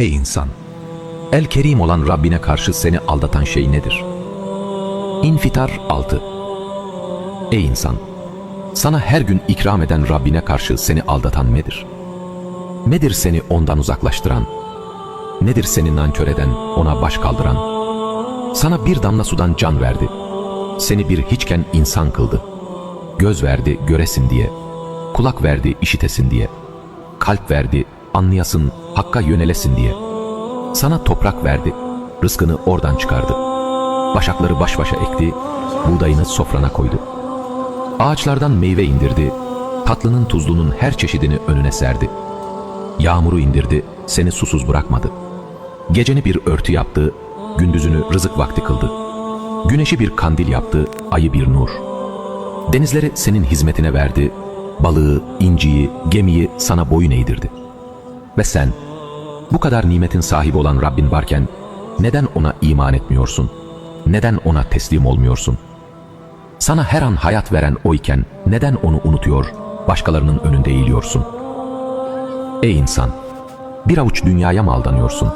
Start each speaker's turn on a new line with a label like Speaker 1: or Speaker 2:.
Speaker 1: Ey insan! El Kerim olan Rabbine karşı seni aldatan şey nedir? İnfitar 6 Ey insan! Sana her gün ikram eden Rabbine karşı seni aldatan nedir? Nedir seni ondan uzaklaştıran? Nedir seni nankör eden, ona baş kaldıran? Sana bir damla sudan can verdi. Seni bir hiçken insan kıldı. Göz verdi göresin diye. Kulak verdi işitesin diye. Kalp verdi anlayasın, hakka yönelesin diye. Sana toprak verdi, rızkını oradan çıkardı. Başakları baş başa ekti, buğdayını sofrana koydu. Ağaçlardan meyve indirdi, tatlının tuzlunun her çeşidini önüne serdi. Yağmuru indirdi, seni susuz bırakmadı. Geceni bir örtü yaptı, gündüzünü rızık vakti kıldı. Güneşi bir kandil yaptı, ayı bir nur. Denizleri senin hizmetine verdi, balığı, inciyi, gemiyi sana boyun eğdirdi. Ve sen, bu kadar nimetin sahibi olan Rabbin varken, neden ona iman etmiyorsun? Neden ona teslim olmuyorsun? Sana her an hayat veren o iken, neden onu unutuyor, başkalarının önünde eğiliyorsun? Ey insan! Bir avuç dünyaya mı aldanıyorsun?